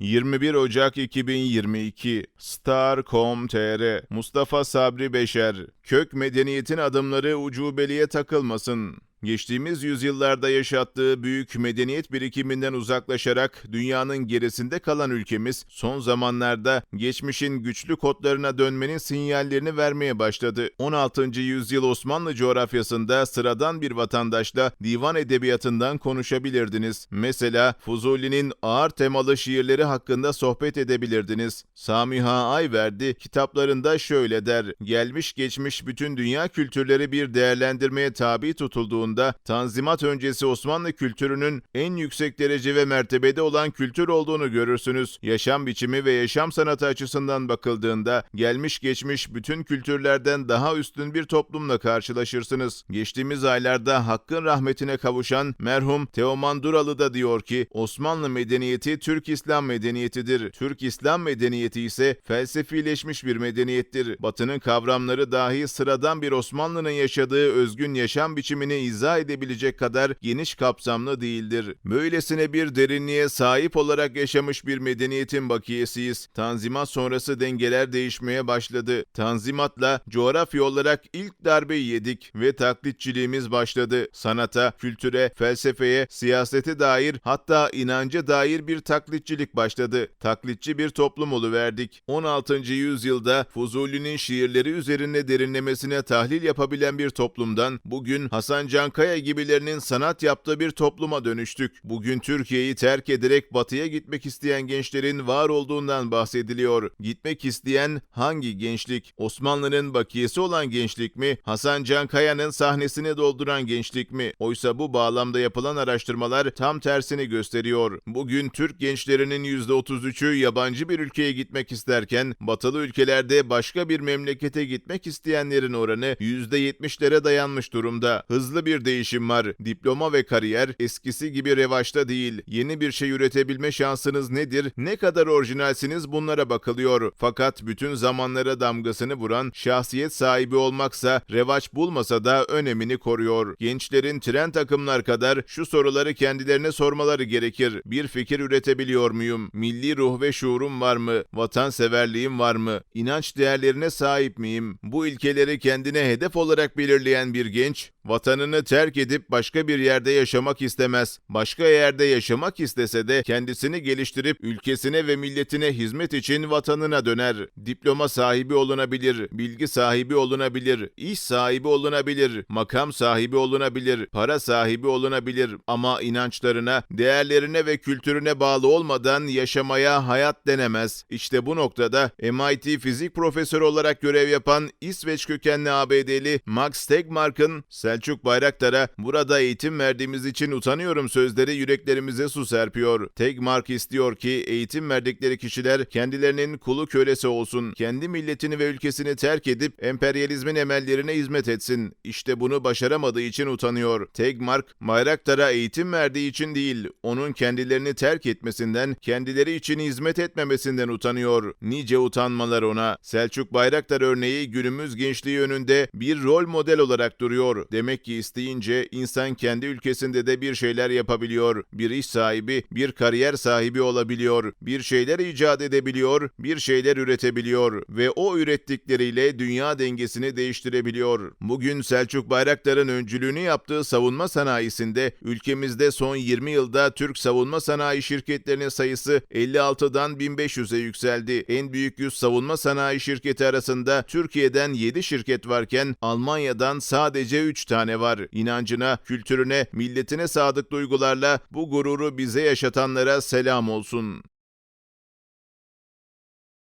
21 Ocak 2022 Star.com.tr Mustafa Sabri Beşer Kök medeniyetin adımları ucubeliğe takılmasın. Geçtiğimiz yüzyıllarda yaşattığı büyük medeniyet birikiminden uzaklaşarak dünyanın gerisinde kalan ülkemiz son zamanlarda geçmişin güçlü kodlarına dönmenin sinyallerini vermeye başladı. 16. yüzyıl Osmanlı coğrafyasında sıradan bir vatandaşla divan edebiyatından konuşabilirdiniz. Mesela Fuzuli'nin ağır temalı şiirleri hakkında sohbet edebilirdiniz. Samiha Ayverdi kitaplarında şöyle der. Gelmiş geçmiş bütün dünya kültürleri bir değerlendirmeye tabi tutulduğunda Tanzimat öncesi Osmanlı kültürünün en yüksek derece ve mertebede olan kültür olduğunu görürsünüz. Yaşam biçimi ve yaşam sanatı açısından bakıldığında gelmiş geçmiş bütün kültürlerden daha üstün bir toplumla karşılaşırsınız. Geçtiğimiz aylarda hakkın rahmetine kavuşan merhum Teoman Duralı da diyor ki Osmanlı medeniyeti Türk İslam medeniyetidir. Türk İslam medeniyeti ise felsefileşmiş bir medeniyettir. Batının kavramları dahi sıradan bir Osmanlı'nın yaşadığı özgün yaşam biçimini izah edebilecek kadar geniş kapsamlı değildir. Böylesine bir derinliğe sahip olarak yaşamış bir medeniyetin bakiyesiyiz. Tanzimat sonrası dengeler değişmeye başladı. Tanzimatla coğrafya olarak ilk darbeyi yedik ve taklitçiliğimiz başladı. Sanata, kültüre, felsefeye, siyasete dair hatta inanca dair bir taklitçilik başladı. Taklitçi bir toplum oluverdik. 16. yüzyılda Fuzuli'nin şiirleri üzerine derinlemesine tahlil yapabilen bir toplumdan bugün Hasan Cankaya gibilerinin sanat yaptığı bir topluma dönüştük. Bugün Türkiye'yi terk ederek batıya gitmek isteyen gençlerin var olduğundan bahsediliyor. Gitmek isteyen hangi gençlik? Osmanlı'nın bakiyesi olan gençlik mi? Hasan Cankaya'nın sahnesini dolduran gençlik mi? Oysa bu bağlamda yapılan araştırmalar tam tersini gösteriyor. Bugün Türk gençlerinin %33'ü yabancı bir ülkeye gitmek isterken batılı ülkelerde başka bir memlekete gitmek isteyenlerin oranı %70'lere dayanmış durumda. Hızlı bir değişim var. Diploma ve kariyer eskisi gibi revaçta değil. Yeni bir şey üretebilme şansınız nedir? Ne kadar orijinalsiniz bunlara bakılıyor. Fakat bütün zamanlara damgasını vuran şahsiyet sahibi olmaksa revaç bulmasa da önemini koruyor. Gençlerin trend takımlar kadar şu soruları kendilerine sormaları gerekir. Bir fikir üretebiliyor muyum? Milli ruh ve şuurum var mı? Vatanseverliğim var mı? İnanç değerlerine sahip miyim? Bu ilkeleri kendine hedef olarak belirleyen bir genç, vatanını terk edip başka bir yerde yaşamak istemez. Başka yerde yaşamak istese de kendisini geliştirip ülkesine ve milletine hizmet için vatanına döner. Diploma sahibi olunabilir, bilgi sahibi olunabilir, iş sahibi olunabilir, makam sahibi olunabilir, para sahibi olunabilir ama inançlarına, değerlerine ve kültürüne bağlı olmadan yaşamaya hayat denemez. İşte bu noktada MIT fizik profesörü olarak görev yapan İsveç kökenli ABD'li Max Tegmark'ın Selçuk Bayraktar'a burada eğitim verdiğimiz için utanıyorum sözleri yüreklerimize su serpiyor. Tegmark istiyor ki eğitim verdikleri kişiler kendilerinin kulu kölesi olsun. Kendi milletini ve ülkesini terk edip emperyalizmin emellerine hizmet etsin. İşte bunu başaramadığı için utanıyor. Tegmark, Bayraktar'a eğitim verdiği için değil, onun kendilerini terk etmesinden, kendileri için hizmet etmemesinden utanıyor. Nice utanmalar ona. Selçuk Bayraktar örneği günümüz gençliği önünde bir rol model olarak duruyor. Demek ki isteyince insan kendi ülkesinde de bir şeyler yapabiliyor. Bir iş sahibi, bir kariyer sahibi olabiliyor. Bir şeyler icat edebiliyor, bir şeyler üretebiliyor ve o ürettikleriyle dünya dengesini değiştirebiliyor. Bugün Selçuk Bayraktar'ın öncülüğünü yaptığı savunma sanayisinde ülkemizde son 20 yılda Türk savunma sanayi şirketlerinin sayısı 56'dan 1500'e yükseldi. En büyük 100 savunma sanayi şirketi arasında Türkiye'den 7 şirket varken Almanya'dan sadece 3 tane var. İnancına, kültürüne, milletine sadık duygularla bu gururu bize yaşatanlara selam olsun.